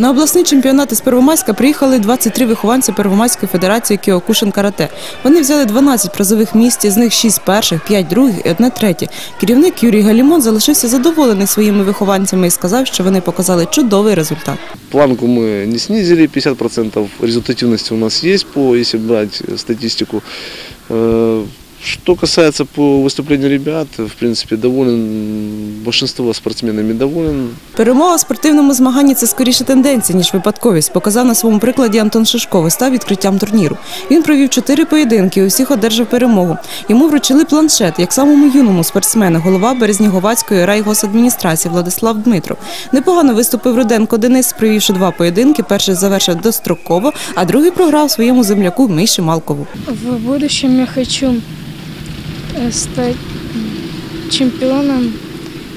На обласний чемпіонат із Первомайська приїхали 23 вихованці Первомайської федерації Кіокушин Карате. Вони взяли 12 призових місць, з них 6 перших, 5 других і одне третє. Керівник Юрій Галімон залишився задоволений своїми вихованцями і сказав, що вони показали чудовий результат. Планку мы не снизили, 50% результативности у нас есть, по, если брать статистику. Э, Что касается по выступлению ребят, в принципе, доволен, большинство спортсменами доволен. Перемога в спортивному змаганні це скоріше тенденція, ніж випадковість. Показав на своєму прикладі Антон Шишков і став відкриттям турніру. Він провів чотири поєдинки, і у всіх одержав перемогу. Йому вручили планшет, як самому юному спортсмену, голова Березніговацької райгосадміністрації Владислав Дмитров. Непогано виступив Руденко Денис, провівши два поєдинки. Перший завершив достроково, а другий програв своєму земляку Миші Малкову. В будущем я хочу э, стать чемпионом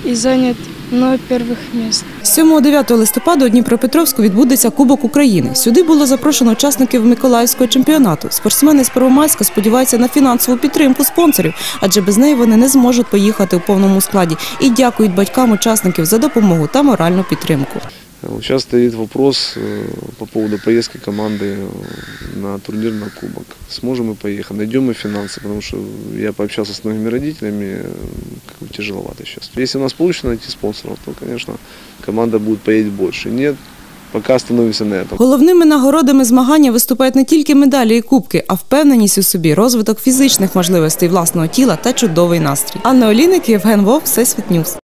и занять много первых мест. 7-9 листопада у Дніпропетровську відбудеться Кубок України. Сюди було запрошено учасників Миколаївського чемпіонату. Спортсмени з Первомайська сподіваються на фінансову підтримку спонсорів, адже без неї вони не зможуть поїхати у повному складі. І дякують батькам учасників за допомогу та моральну підтримку. Вот Сейчас стоит вопрос э, по поводу поездки команды э, на турнир на кубок. Сможем мы поехать, найдем мы финансы, потому что я пообщался с многими родителями, э, как бы тяжеловато сейчас. Если у нас получится найти спонсоров, то, конечно, команда будет поедет больше. Нет, пока остановимся на этом. Головними нагородами змагання виступають не тільки медалі і кубки, а впевненість у собі, розвиток фізичних можливостей власного тіла та чудовий настрій. Анна Оліник, Євген Вов, Всесвіт Ньюс.